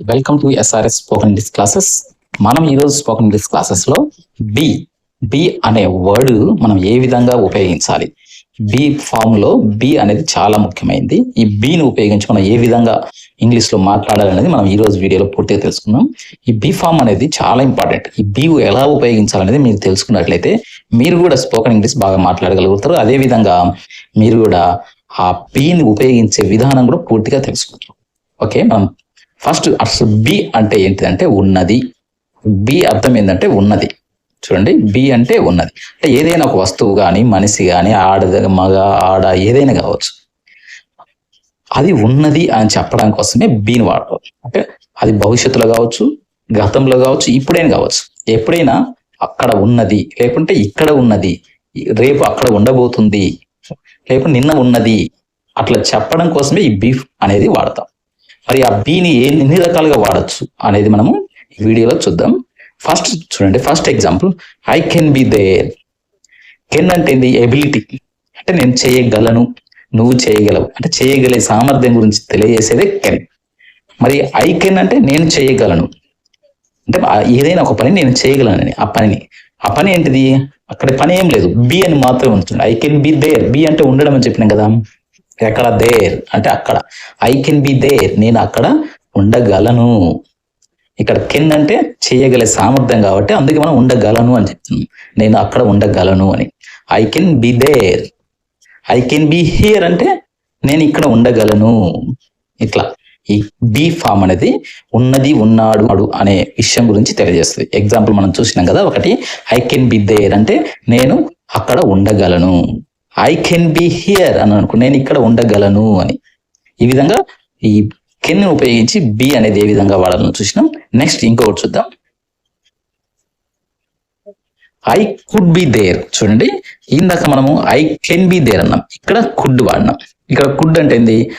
Welcome to SRS spoken English classes మనం ఈరోజు spoken English క్లాసెస్లో బి బి అనే వర్డ్ మనం ఏ విధంగా ఉపయోగించాలి? బి ఫామ్లో బి అనేది చాలా ముఖ్యమైనది ఈ బిని ఉపయోగించి మనం ఏ విధంగా ఇంగ్లీష్లో మాట్లాడాలనేది మనం ఈ రోజు వీడియోలో పూర్తిగా తెలుసుకుందాం. ఈ బి ఫామ్ అనేది చాలా ఇంపార్టెంట్ ఈ బి ఎలా ఉపయోగించాలనేది మీరు తెలుసుకున్నట్లయితే మీరు కూడా స్పోకెన్ ఇంగ్లీష్ బాగా మాట్లాడగలుగుతారు. అదే విధంగా మీరు కూడా ఆ బిని ఉపయోగించే విధానం కూడా పూర్తిగా తెలుసుకుంటారు ఓకే మనం ఫస్ట్ అసలు బి అంటే ఏంటిదంటే ఉన్నది. బి అర్థం ఏంటంటే ఉన్నది. చూడండి బి అంటే ఉన్నది. అంటే ఏదైనా ఒక వస్తువు కానీ మనిషి కానీ ఆడ మగ ఆడ ఏదైనా కావచ్చు. అది ఉన్నది అని చెప్పడం కోసమే బీని వాడతాం. అంటే అది భవిష్యత్తులో కావచ్చు గతంలో కావచ్చు ఇప్పుడైనా కావచ్చు. ఎప్పుడైనా అక్కడ ఉన్నది లేకుంటే ఇక్కడ ఉన్నది రేపు అక్కడ ఉండబోతుంది లేకుంటే నిన్న ఉన్నది అట్లా చెప్పడం కోసమే ఈ బీఫ్ అనేది వాడతాం. మరి ఆ బీని ఎన్ని రకాలుగా వాడచ్చు అనేది మనము వీడియోలో చూద్దాం. ఫస్ట్ చూడండి first example I can be there can అంటే ఏంది? ఎబిలిటీ అంటే నేను చేయగలను నువ్వు చేయగలవు. అంటే చేయగలే సామర్థ్యం గురించి తెలియజేసేదే కెన్ మరి ఐ కెన్ అంటే నేను చేయగలను. అంటే ఏదైనా ఒక పని నేను చేయగలను ఆ పనిని. ఆ పని ఏంటిది? అక్కడ పని ఏం లేదు. బి అని మాత్రం ఉంటుంది I can be there be అంటే ఉండడం అని చెప్పినాం కదా. ఎక్కడ దేర్? అంటే అక్కడ. ఐ కెన్ బి దేర్ నేను అక్కడ ఉండగలను. ఇక్కడ కెన్ అంటే చేయగలే సామర్థ్యం కాబట్టి అందుకే మనం ఉండగలను అని చెప్తున్నాం. నేను అక్కడ ఉండగలను అని. I can be there I can be here అంటే నేను ఇక్కడ ఉండగలను. ఇట్లా. ఈ బి ఫామ్ అనేది ఉన్నది ఉన్నాడు అనే విషయం గురించి తెలియజేస్తుంది. ఎగ్జాంపుల్ మనం చూసినాం కదా ఒకటి ఐ కెన్ బి దేర్ అంటే నేను అక్కడ ఉండగలను. ఐ కెన్ బి హియర్ అని అనుకో నేను ఇక్కడ ఉండగలను అని. ఈ విధంగా ఈ కెన్ ఉపయోగించి బి అనేది ఏ విధంగా వాడాలని చూసినాం. నెక్స్ట్ ఇంకొకటి చూద్దాం. ఐ కుడ్ బి దేర్ చూడండి. ఇందాక మనము ఐ కెన్ బి దేర్ అన్నాం. ఇక్కడ కుడ్ వాడినాం. ఇక్కడ కుడ్ అంటే ఏంది?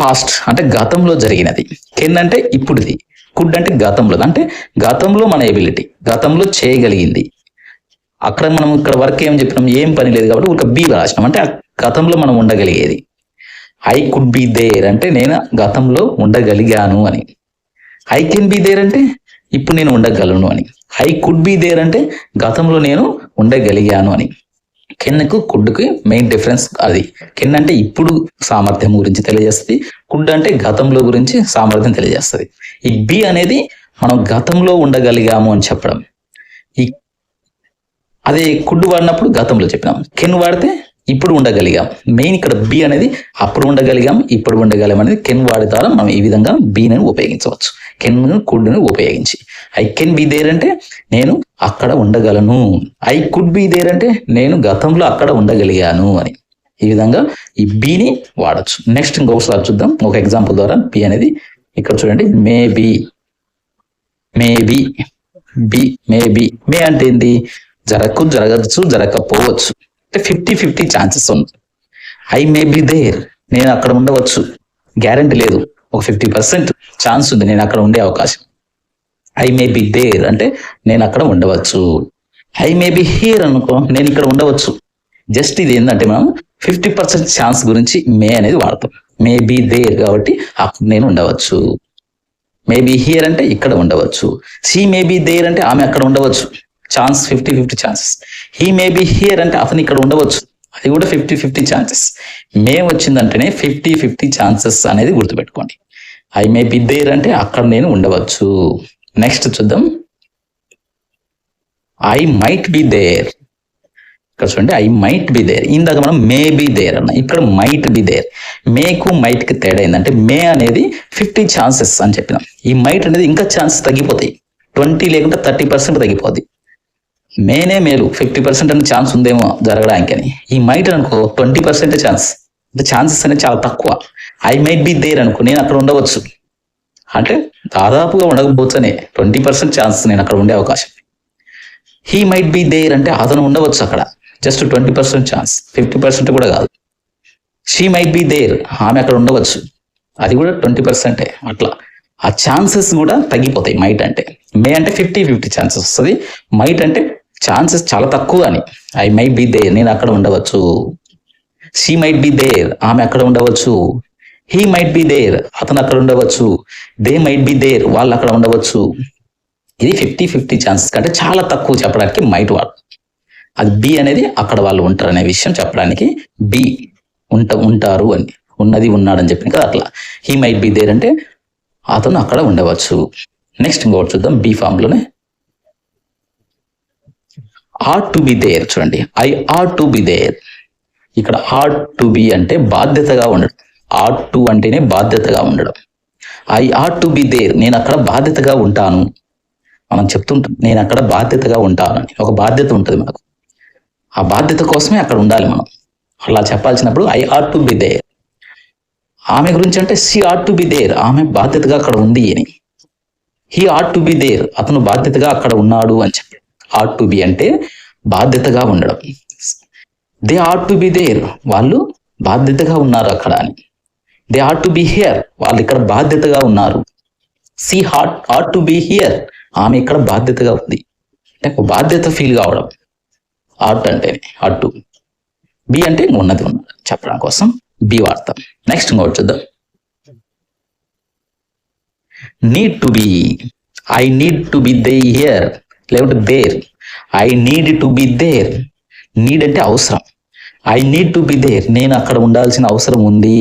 పాస్ట్ అంటే గతంలో జరిగినది. కెన్ అంటే ఇప్పుడుది. కుడ్ అంటే గతంలో. అంటే గతంలో మన ఎబిలిటీ గతంలో చేయగలిగింది. అక్కడ మనం ఇక్కడ వర్క్ ఏం చెప్పినాం? ఏం పని లేదు కాబట్టి ఒక బి రాసినాం. అంటే ఆ గతంలో మనం ఉండగలిగేది. ఐ కుడ్ బి దేర్ అంటే నేను గతంలో ఉండగలిగాను అని. ఐ కెన్ బి దేర్ అంటే ఇప్పుడు నేను ఉండగలను అని. ఐ కుడ్ బి దేర్ అంటే గతంలో నేను ఉండగలిగాను అని. కెన్కు కుడ్కి మెయిన్ డిఫరెన్స్ అది. కెన్ అంటే ఇప్పుడు సామర్థ్యం గురించి తెలియజేస్తుంది. కుడ్ అంటే గతంలో గురించి సామర్థ్యం తెలియజేస్తుంది. ఈ బి అనేది మనం గతంలో ఉండగలిగాము అని చెప్పడం. ఈ అదే కుడ్డు వాడినప్పుడు గతంలో చెప్పినాం. కెన్ వాడితే ఇప్పుడు ఉండగలిగాం. మెయిన్ ఇక్కడ బి అనేది అప్పుడు ఉండగలిగాం ఇప్పుడు ఉండగలిగాం అనేది కెన్ వాడి ద్వారా మనం ఈ విధంగా బీని ఉపయోగించవచ్చు. కెన్ కుడ్ని ఉపయోగించి. ఐ కెన్ బి దేర్ అంటే నేను అక్కడ ఉండగలను. ఐ కుడ్ బి దేర్ అంటే నేను గతంలో అక్కడ ఉండగలిగాను అని. ఈ విధంగా ఈ బిని వాడచ్చు. నెక్స్ట్ ఇంకొకసారి చూద్దాం. ఒక ఎగ్జాంపుల్ ద్వారా బి అనేది ఇక్కడ చూడండి. May be. May be. Be. May be. May అంటే ఏంటి? జరగకు జరగచ్చు జరగకపోవచ్చు. అంటే ఫిఫ్టీ ఫిఫ్టీ ఛాన్సెస్ ఉంది. ఐ మే బి దేర్ నేను అక్కడ ఉండవచ్చు. గ్యారంటీ లేదు. ఒక ఫిఫ్టీ పర్సెంట్ ఛాన్స్ ఉంది నేను అక్కడ ఉండే అవకాశం. ఐ మే బి దేర్ అంటే నేను అక్కడ ఉండవచ్చు. ఐ మే బి హియర్ అనుకో నేను ఇక్కడ ఉండవచ్చు. జస్ట్ ఇది ఏంటంటే మనం ఫిఫ్టీ పర్సెంట్ ఛాన్స్ గురించి మే అనేది వాడతాం. మే బి దేర్ కాబట్టి అక్కడ నేను ఉండవచ్చు. మే బి హియర్ అంటే ఇక్కడ ఉండవచ్చు. షీ మే బి దేర్ అంటే ఆమె అక్కడ ఉండవచ్చు. Chance fifty fifty chances. He may be here అంటే అతను ఇక్కడ ఉండవచ్చు. అది కూడా ఫిఫ్టీ ఫిఫ్టీ ఛాన్సెస్. మే వచ్చిందంటేనే ఫిఫ్టీ ఫిఫ్టీ ఛాన్సెస్ అనేది గుర్తుపెట్టుకోండి. ఐ మే బి దేర్ అంటే అక్కడ నేను ఉండవచ్చు. నెక్స్ట్ చూద్దాం. I might be there. ఇక్కడ చూడండి ఐ మైట్ బి దేర్. ఇందాక మనం మే బి దేర్ అన్న. ఇక్కడ మైట్ బి దేర్. మేకు మైట్కి తేడా ఏంటంటే మే అనేది ఫిఫ్టీ ఛాన్సెస్ అని చెప్పినాం. ఈ మైట్ అనేది ఇంకా ఛాన్సెస్ తగ్గిపోతాయి. ట్వంటీ లేకుంటే థర్టీ పర్సెంట్ తగ్గిపోద్ది. మేనే మేలు. ఫిఫ్టీ పర్సెంట్ అనే ఛాన్స్ ఉందేమో జరగడానికి అని. ఈ మైట్ అనుకో ట్వంటీ పర్సెంట్ ఛాన్స్ అంటే ఛాన్సెస్ అనేది చాలా తక్కువ. ఐ మైట్ బి దేర్ అనుకో నేను అక్కడ ఉండవచ్చు. అంటే దాదాపుగా ఉండకపోవచ్చనే. ట్వంటీ పర్సెంట్ ఛాన్స్ నేను అక్కడ ఉండే అవకాశం. హీ మైట్ బి దేర్ అంటే అతను ఉండవచ్చు అక్కడ. Just twenty percent chance fifty percent కూడా కాదు. షీ మైట్ బి దేర్ ఆమె అక్కడ ఉండవచ్చు. అది కూడా ట్వంటీ పర్సెంటే అట్లా. ఆ ఛాన్సెస్ కూడా తగ్గిపోతాయి. మైట్ అంటే. మే అంటే ఫిఫ్టీ ఫిఫ్టీ ఛాన్సెస్ వస్తుంది. మైట్ అంటే ఛాన్సెస్ చాలా తక్కువ అని. ఐ మైట్ బి దేర్ నేను అక్కడ ఉండవచ్చు. షీ మైట్ బి దేర్ ఆమె అక్కడ ఉండవచ్చు. హీ మైట్ బి దేర్ అతను అక్కడ ఉండవచ్చు. దే మైట్ బి దేర్ వాళ్ళు అక్కడ ఉండవచ్చు. ఇది ఫిఫ్టీ ఫిఫ్టీ ఛాన్సెస్ కంటే చాలా తక్కువ చెప్పడానికి మైట్ వాడు అది బి అనేది అక్కడ వాళ్ళు ఉంటారు అనే విషయం చెప్పడానికి బి ఉంట ఉంటారు అని. ఉన్నది ఉన్నాడని చెప్పింది కదా అట్లా. హీ మైట్ బి దేర్ అంటే అతను అక్కడ ఉండవచ్చు. నెక్స్ట్ ఇంకోటి చూద్దాం. బి ఫామ్ లోనే ఆర్ టు బి దేర్ చూడండి. I are to be there ఇక్కడ ఆర్ టు బి అంటే బాధ్యతగా ఉండడం. ఆర్ టు అంటేనే బాధ్యతగా ఉండడం. I are to be there నేను అక్కడ బాధ్యతగా ఉంటాను. మనం చెప్తుంటాం నేను అక్కడ బాధ్యతగా ఉంటాను అని ఒక బాధ్యత ఉంటుంది మనకు ఆ బాధ్యత కోసమే అక్కడ ఉండాలి మనం. అలా చెప్పాల్సినప్పుడు I are to be there ఆమె గురించి అంటే she are to be there ఆమె బాధ్యతగా అక్కడ ఉంది అని. He are to be there అతను బాధ్యతగా అక్కడ ఉన్నాడు అని చెప్పి. ఆర్ టు బి అంటే బాధ్యతగా ఉండడం. They are to be there వాళ్ళు బాధ్యతగా ఉన్నారు అక్కడ అని. They are to be here వాళ్ళు ఇక్కడ బాధ్యతగా ఉన్నారు. She heart are to be here ఆమె ఇక్కడ బాధ్యతగా ఉంది. అంటే ఒక బాధ్యత ఫీల్ కావడం. ఆర్ట్ అంటే ఆర్ టు బి అంటే ఉన్నది ఉన్నది. చెప్పడం కోసం బి వాడతాం. నెక్స్ట్ ఇంకోటి చూద్దాం. Need to be I need to be they here లేకుంటే there I need to be there need అంటే అవసరం. I need to be there నేను అక్కడ ఉండాల్సిన అవసరం ఉంది.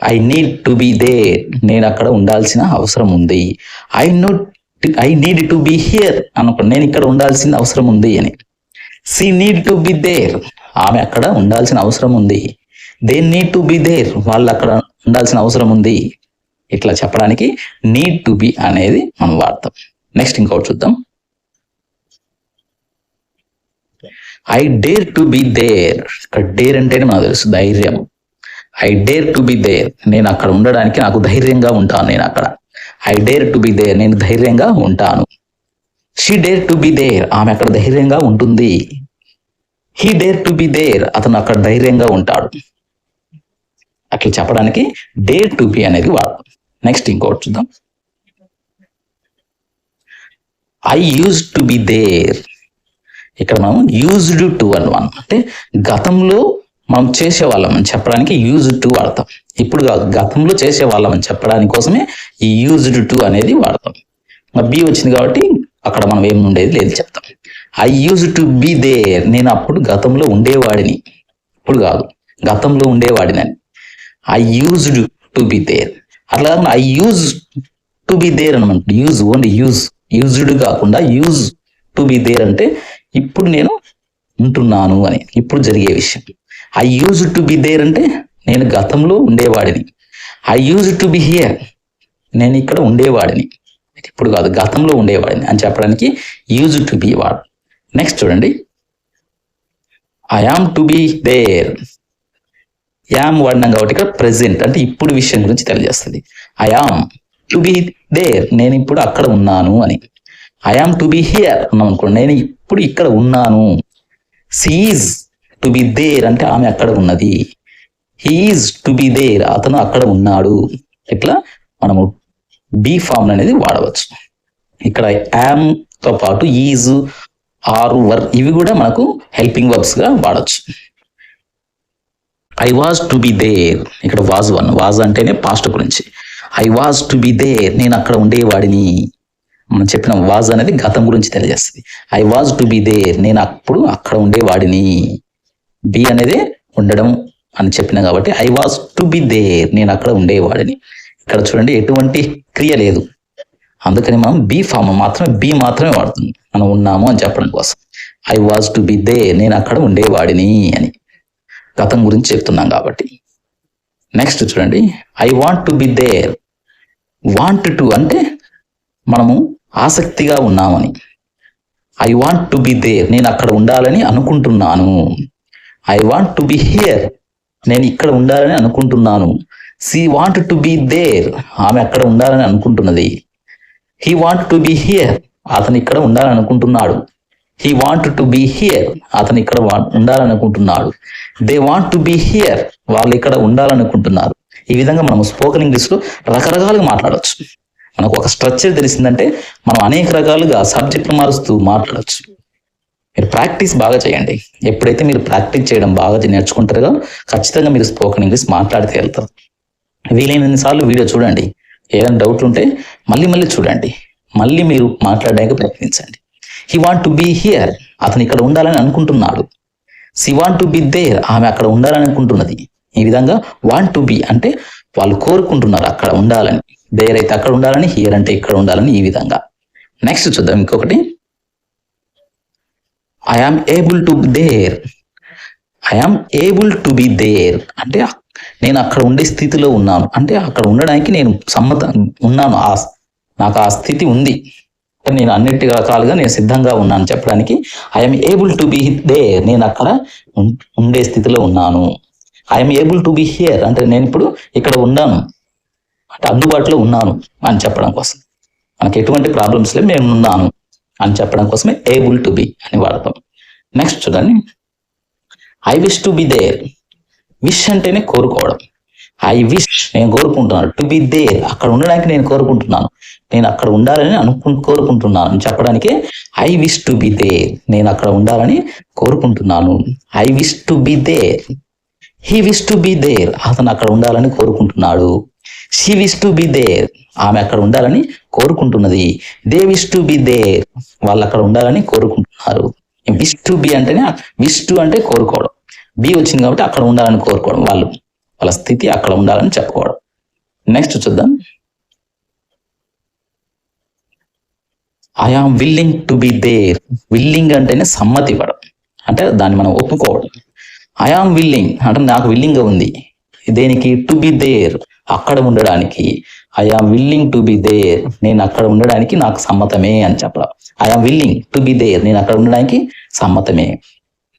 I need to be there నేను అక్కడ ఉండాల్సిన అవసరం ఉంది. I note I need to be here అనుకో నేను ఇక్కడ ఉండాల్సిన అవసరం ఉంది అని. She need to be there ఆమె అక్కడ ఉండాల్సిన అవసరం ఉంది. They need to be there వాళ్ళు అక్కడ ఉండాల్సిన అవసరం ఉంది. ఇట్లా చెప్పడానికి నీడ్ టు బి అనేది మనం వాడతాం. నెక్స్ట్ ఇంకోటి చూద్దాం. I dare to be there ఇక్కడ డేర్ అంటేనే మనకు తెలుసు ధైర్యం. I dare to be there నేను అక్కడ ఉండడానికి నాకు ధైర్యంగా ఉంటాను నేను అక్కడ. I dare to be there నేను ధైర్యంగా ఉంటాను. She dare to be there ఆమె అక్కడ ధైర్యంగా ఉంటుంది. He dare to be there అతను అక్కడ ధైర్యంగా ఉంటాడు. అట్లా చెప్పడానికి డేర్ టు బి అనేది వాడు నెక్స్ట్ ఇంకోటి చూద్దాం. I use to be there ఇక్కడ మనం యూజ్డ్ టు అని వన్ అంటే గతంలో మనం చేసేవాళ్ళం అని చెప్పడానికి యూజ్డ్ టు వాడతాం. ఇప్పుడు కాదు గతంలో చేసేవాళ్ళం అని చెప్పడానికి కోసమే ఈ యూజ్డ్ టు అనేది వాడతాం. మరి బి వచ్చింది కాబట్టి అక్కడ మనం ఏం ఉండేది లేదు చెప్తాం. I use to be there నేను అప్పుడు గతంలో ఉండేవాడిని. ఇప్పుడు కాదు గతంలో ఉండేవాడిని అని. I used to be there అట్లా కాకుండా I use to be there అనమాట యూజ్ ఓన్లీ యూజ్ యూజ్డ్ కాకుండా యూజ్ టు బి దేర్ అంటే ఇప్పుడు నేను ఉంటున్నాను అని. ఇప్పుడు జరిగే విషయం. I use to be there అంటే నేను గతంలో ఉండేవాడిని. I use to be here నేను ఇక్కడ ఉండేవాడిని. ఇప్పుడు కాదు గతంలో ఉండేవాడిని అని చెప్పడానికి యూజ్ టు బి వాడు. నెక్స్ట్ చూడండి. I am to be there am వాడినాం కాబట్టి ఇక్కడ ప్రెసెంట్ అంటే ఇప్పుడు విషయం గురించి తెలియజేస్తుంది. I am to be there నేను ఇప్పుడు అక్కడ ఉన్నాను అని. I am to be here అన్నాం అనుకోండి. నేను ఇప్పుడు ఇక్కడ ఉన్నాను. సీజ్ టు బి దేర్ అంటే ఆమె అక్కడ ఉన్నది. హీఈస్ టు బి దేర్ అతను అక్కడ ఉన్నాడు. ఇట్లా మనము బి ఫామ్ అనేది వాడవచ్చు. ఇక్కడ యామ్తో పాటు ఈజ్ ఆర్ వర్ ఇవి కూడా మనకు హెల్పింగ్ వర్బ్స్గా వాడచ్చు. I was to be there ఇక్కడ వాజ్ వన్ వాజ్ అంటేనే పాస్ట్ గురించి. I was to be there నేను అక్కడ ఉండేవాడిని. మనం చెప్పిన వాజ్ అనేది గతం గురించి తెలియజేస్తుంది. I was to be there నేను అప్పుడు అక్కడ ఉండేవాడిని. బి అనేది ఉండడం అని చెప్పిన కాబట్టి I was to be there నేను అక్కడ ఉండేవాడిని. ఇక్కడ చూడండి ఎటువంటి క్రియ లేదు. అందుకని మనం బి ఫామ్ మాత్రమే బి మాత్రమే వాడుతుంది మనం ఉన్నాము అని చెప్పడం కోసం. I was to be they నేను అక్కడ ఉండేవాడిని అని గతం గురించి చెప్తున్నాం కాబట్టి. నెక్స్ట్ చూడండి. I want to be there want to అంటే మనము ఆసక్తిగా ఉన్నామని. I want to be there నేను అక్కడ ఉండాలని అనుకుంటున్నాను. I want to be here నేను ఇక్కడ ఉండాలని అనుకుంటున్నాను. She want to be there ఆమె అక్కడ ఉండాలని అనుకుంటున్నది. He want to be here అతను ఇక్కడ ఉండాలని అనుకుంటున్నాడు. He want to be here అతను ఇక్కడ వా- ఉండాలనుకుంటున్నాడు they want to be here వాళ్ళు ఇక్కడ ఉండాలనుకుంటున్నారు ఈ విధంగా మనం స్పోకెన్ ఇంగ్లీష్లో రకరకాలుగా మాట్లాడవచ్చు మనకు ఒక స్ట్రక్చర్ తెలిసిందంటే మనం అనేక రకాలుగా సబ్జెక్టులు మారుస్తూ మాట్లాడవచ్చు మీరు ప్రాక్టీస్ బాగా చేయండి. ఎప్పుడైతే మీరు ప్రాక్టీస్ చేయడం బాగా నేర్చుకుంటారో ఖచ్చితంగా మీరు స్పోకెన్ ఇంగ్లీష్ మాట్లాడితే వెళ్తారు. వీలైనన్ని సార్లు వీడియో చూడండి. ఏదైనా డౌట్లు ఉంటే మళ్ళీ మళ్ళీ చూడండి. మళ్ళీ మీరు మాట్లాడడానికి ప్రయత్నించండి. He want to be here అతను ఇక్కడ ఉండాలని అనుకుంటున్నాడు. She want to be there ఆమె అక్కడ ఉండాలని అనుకుంటున్నది. ఈ విధంగా వాంట్ టు బి అంటే వాళ్ళు కోరుకుంటున్నారు అక్కడ ఉండాలని. దేర్ అయితే అక్కడ ఉండాలని హియర్ అంటే ఇక్కడ ఉండాలని ఈ విధంగా. నెక్స్ట్ చూద్దాం ఇంకొకటి. I am able to there I am able to be there అంటే నేను అక్కడ ఉండే స్థితిలో ఉన్నాను. అంటే అక్కడ ఉండడానికి నేను సమ్మత ఉన్నాను. ఆ నాకు ఆ స్థితి ఉంది. నేను అన్నిటి రకాలుగా నేను సిద్ధంగా ఉన్నాను చెప్పడానికి. I'm able to be there నేను అక్కడ ఉండే స్థితిలో ఉన్నాను. I'm able to be here అంటే నేను ఇప్పుడు ఇక్కడ ఉన్నాను. అంటే అందుబాటులో ఉన్నాను అని చెప్పడం కోసం. మనకి ఎటువంటి ప్రాబ్లమ్స్ లేవు నేను ఉన్నాను అని చెప్పడం కోసమే ఏబుల్ టు బి అని వాడతాం. నెక్స్ట్ చూడండి. I wish to be there wish అంటేనే కోరుకోవడం. ఐ విష్ నేను కోరుకుంటున్నాను. టు బి దేర్ అక్కడ ఉండడానికి నేను కోరుకుంటున్నాను. నేను అక్కడ ఉండాలని అనుకు కోరుకుంటున్నాను. అని చెప్పడానికే I wish to be there నేను అక్కడ ఉండాలని కోరుకుంటున్నాను. I wish to be there he wish to be there అతను అక్కడ ఉండాలని కోరుకుంటున్నాడు. She wish to be there ఆమె అక్కడ ఉండాలని కోరుకుంటున్నది. They wish to be there వాళ్ళు అక్కడ ఉండాలని కోరుకుంటున్నారు. విష్ టు బి అంటేనే విష్ టు అంటే కోరుకోవడం. బి వచ్చింది కాబట్టి అక్కడ ఉండాలని కోరుకోవడం వాళ్ళు. వాళ్ళ స్థితి అక్కడ ఉండాలని చెప్పుకోవడం. నెక్స్ట్ చూద్దాం. I am willing to be there willing అంటేనే సమ్మతి ఇవ్వడం. అంటే దాన్ని మనం ఒప్పుకోవడం. ఐ ఆమ్ విల్లింగ్ అంటే నాకు విల్లింగ్ ఉంది. దేనికి? టు బి దేర్ అక్కడ ఉండడానికి I am willing to be there నేను అక్కడ ఉండడానికి నాకు సమ్మతమే అని చెప్పడం. I am willing to be there నేను అక్కడ ఉండడానికి సమ్మతమే.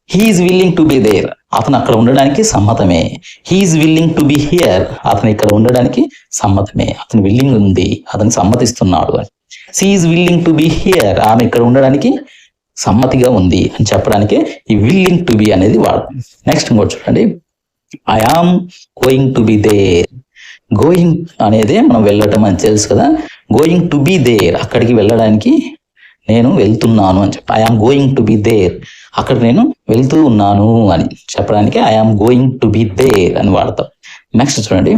He's willing to be there అతను అక్కడ ఉండడానికి సమ్మతమే. He's willing to be here అతను ఇక్కడ ఉండడానికి సమ్మతమే. అతను విల్లింగ్ ఉంది. అతను సమ్మతిస్తున్నాడు అని. She's willing to be here ఆమె ఇక్కడ ఉండడానికి సమ్మతిగా ఉంది అని చెప్పడానికి ఈ విల్లింగ్ టు బి అనేది వాడు నెక్స్ట్ ఇంకోటి చూడండి. I am going to be there going అనేది మనం వెళ్ళటం అని తెలుసు కదా? గోయింగ్ టు బి దేర్ అక్కడికి వెళ్ళడానికి నేను వెళ్తున్నాను అని చెప్పి. I am going to be there అక్కడ నేను వెళ్తూ ఉన్నాను అని చెప్పడానికి I am going to be there అని వాడతాం. నెక్స్ట్ చూడండి.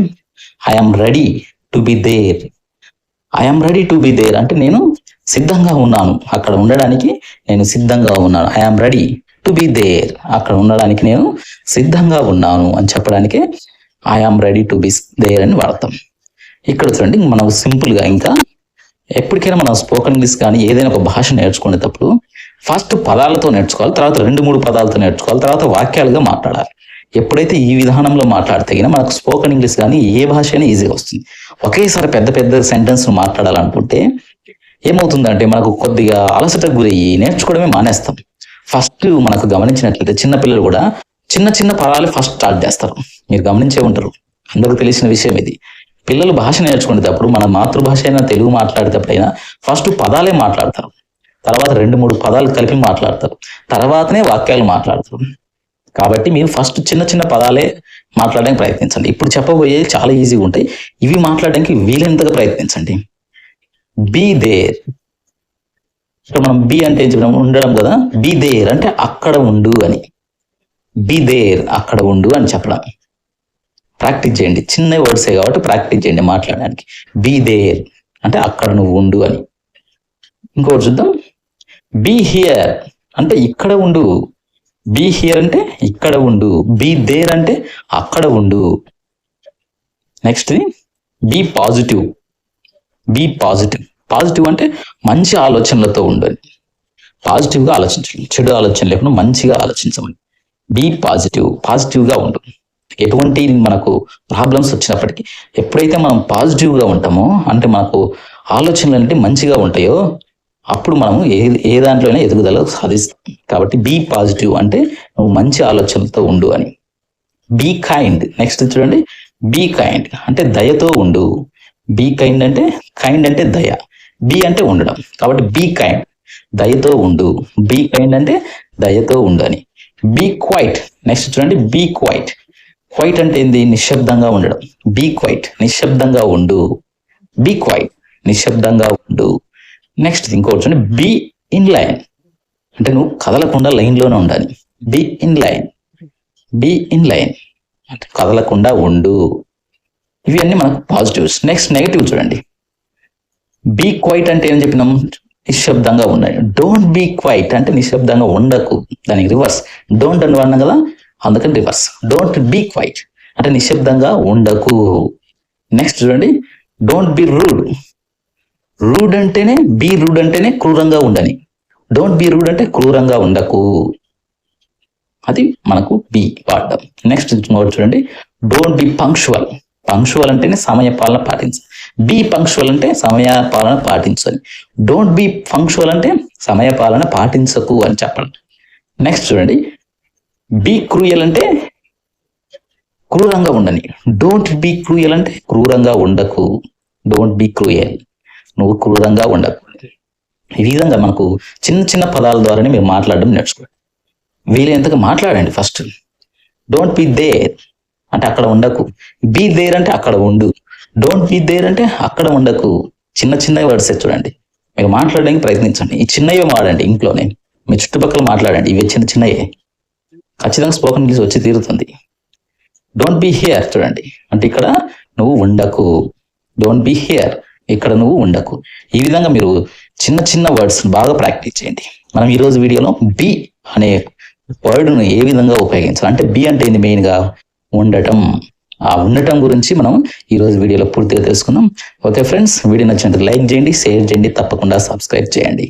I am ready to be there I am ready to be there అంటే నేను సిద్ధంగా ఉన్నాను. అక్కడ ఉండడానికి నేను సిద్ధంగా ఉన్నాను. I am ready to be there అక్కడ ఉండడానికి నేను సిద్ధంగా ఉన్నాను అని చెప్పడానికి I am ready to be there అని వాడతాం. ఇక్కడ చూడండి మనం సింపుల్గా ఇంకా ఎప్పటికైనా మనం స్పోకెన్ ఇంగ్లీష్ కానీ ఏదైనా ఒక భాష నేర్చుకునేటప్పుడు ఫస్ట్ పదాలతో నేర్చుకోవాలి తర్వాత రెండు మూడు పదాలతో నేర్చుకోవాలి తర్వాత వాక్యాలుగా మాట్లాడాలి. ఎప్పుడైతే ఈ విధానంలో మాట్లాడితేగినా మనకు స్పోకెన్ ఇంగ్లీష్ కానీ ఏ భాష అయినా ఈజీగా వస్తుంది. ఒకేసారి పెద్ద పెద్ద సెంటెన్స్ మాట్లాడాలనుకుంటే ఏమవుతుందంటే మనకు కొద్దిగా అలసటకు గురయ్యి నేర్చుకోవడమే మానేస్తాం. ఫస్ట్ మనకు గమనించినట్లయితే చిన్నపిల్లలు కూడా చిన్న చిన్న పదాలు ఫస్ట్ స్టార్ట్ చేస్తారు. మీరు గమనించే ఉంటారు. అందరికీ తెలిసిన విషయం ఇది. పిల్లలు భాష నేర్చుకునేటప్పుడు మన మాతృభాష అయినా తెలుగు మాట్లాడేటప్పుడైనా ఫస్ట్ పదాలే మాట్లాడతారు. తర్వాత రెండు మూడు పదాలు కలిపి మాట్లాడతారు. తర్వాతనే వాక్యాలు మాట్లాడతారు. కాబట్టి మీరు ఫస్ట్ చిన్న చిన్న పదాలే మాట్లాడడానికి ప్రయత్నించండి. ఇప్పుడు చెప్పబోయే చాలా ఈజీగా ఉంటాయి. ఇవి మాట్లాడడానికి వీలైనంతగా ప్రయత్నించండి. బీ దేర్ ఇక్కడ మనం బి అంటే ఏం చెప్పినాం ఉండడం కదా. బి దేర్ అంటే అక్కడ ఉండు అని. బి దేర్ అక్కడ ఉండు అని చెప్పడం. ప్రాక్టీస్ చేయండి. చిన్న వర్డ్సే కాబట్టి ప్రాక్టీస్ చేయండి మాట్లాడడానికి. బీ దేర్ అంటే అక్కడ నువ్వు ఉండు అని. ఇంకోటి చూద్దాం. బీ హియర్ అంటే ఇక్కడ ఉండు. బీ హియర్ అంటే ఇక్కడ ఉండు. బీ దేర్ అంటే అక్కడ ఉండు. Next be positive be positive positive అంటే మంచి ఆలోచనలతో ఉండండి. పాజిటివ్గా ఆలోచించండి. చెడు ఆలోచన లేకుండా మంచిగా ఆలోచించమని. బీ పాజిటివ్ పాజిటివ్గా ఉండు. ఎటువంటి మనకు ప్రాబ్లమ్స్ వచ్చినప్పటికీ ఎప్పుడైతే మనం పాజిటివ్గా ఉంటామో అంటే మనకు ఆలోచనలు అంటే మంచిగా ఉంటాయో అప్పుడు మనము ఏ ఏ దాంట్లోనే ఎదుగుదల సాధిస్తాం. కాబట్టి బీ పాజిటివ్ అంటే నువ్వు మంచి ఆలోచనలతో ఉండు అని. బీ కైండ్ నెక్స్ట్ చూడండి. బీ కైండ్ అంటే దయతో ఉండు. బీ కైండ్ అంటే కైండ్ అంటే దయ. బీ అంటే ఉండడం. కాబట్టి బీ కైండ్ దయతో ఉండు. బీ కైండ్ అంటే దయతో ఉండు అని. బీ క్వైట్ నెక్స్ట్ చూడండి. బీ క్వైట్ క్వైట్ అంటే ఏంది? నిశ్శబ్దంగా ఉండడం. బీ క్వైట్ నిశ్శబ్దంగా ఉండు. బీ క్వైట్ నిశ్శబ్దంగా ఉండు. నెక్స్ట్ ఇంకోటి చూడండి. బీ ఇన్ లైన్ అంటే నువ్వు కదలకుండా లైన్లోనే ఉండాలి. Be in line be in line అంటే కదలకుండా ఉండు. ఇవి అన్ని మనకు పాజిటివ్స్ నెక్స్ట్ నెగిటివ్ చూడండి. బీ క్వైట్ అంటే ఏం చెప్పినాం? నిశ్శబ్దంగా ఉన్నాయి. డోంట్ బీ క్వైట్ అంటే నిశ్శబ్దంగా ఉండకు. దానికి రివర్స్ డోంట్ అని వాడినాం కదా అందుకని రివర్స్ డోంట్ బీ క్వైట్ అంటే నిశ్శబ్దంగా ఉండకు. నెక్స్ట్ చూడండి. డోంట్ బి రూడ్ రూడ్ అంటేనే బీ రూడ్ అంటేనే క్రూరంగా ఉండని. డోంట్ బీ రూడ్ అంటే క్రూరంగా ఉండకు. అది మనకు బి వాడడం. నెక్స్ట్ చూడండి. డోంట్ బి పంక్చువల్ పంక్చువల్ అంటేనే సమయ పాలన పాటించాలి బి పంక్చువల్ అంటే సమయ పాలన పాటించని డోంట్ బీ పంక్చువల్ అంటే సమయ పాలన పాటించకు అని చెప్పండి. నెక్స్ట్ చూడండి. బీ క్రూయల్ అంటే క్రూరంగా ఉండని. డోంట్ బీ క్రూయల్ అంటే క్రూరంగా ఉండకు. డోంట్ బీ క్రూయల్ నువ్వు క్రూరంగా ఉండకు. ఈ విధంగా మనకు చిన్న చిన్న పదాల ద్వారానే మీరు మాట్లాడడం నేర్చుకోండి వీలైనంతగా మాట్లాడండి ఫస్ట్ డోంట్ బీ దేర్ అంటే అక్కడ ఉండకు. బీ దేర్ అంటే అక్కడ ఉండు. డోంట్ బీ దేర్ అంటే అక్కడ ఉండకు. చిన్న చిన్న వర్డ్స్ చూడండి. మీరు మాట్లాడడానికి ప్రయత్నించండి. ఈ చిన్నవి వాడండి ఇంట్లోనే? మీ చుట్టుపక్కల మాట్లాడండి. ఇవి చిన్న చిన్నయే. ఖచ్చితంగా స్పోకెన్ ఇంగ్లీష్ వచ్చి తీరుతుంది. డోంట్ బీ హియర్ చూడండి. అంటే ఇక్కడ నువ్వు ఉండకు. డోంట్ బి హియర్ ఇక్కడ నువ్వు ఉండకు. ఈ విధంగా మీరు చిన్న చిన్న వర్డ్స్ బాగా ప్రాక్టీస్ చేయండి. మనం ఈ రోజు వీడియోలో బి అనే వర్డ్ను ఏ విధంగా ఉపయోగించాలి? అంటే బి అంటే ఏంది? మెయిన్గా ఉండటం. ఆ ఉండటం గురించి మనం ఈ రోజు వీడియోలో పూర్తిగా తెలుసుకున్నాం ఓకే ఫ్రెండ్స్ వీడియో నచ్చినట్టు లైక్ చేయండి షేర్ చేయండి తప్పకుండా సబ్స్క్రైబ్ చేయండి.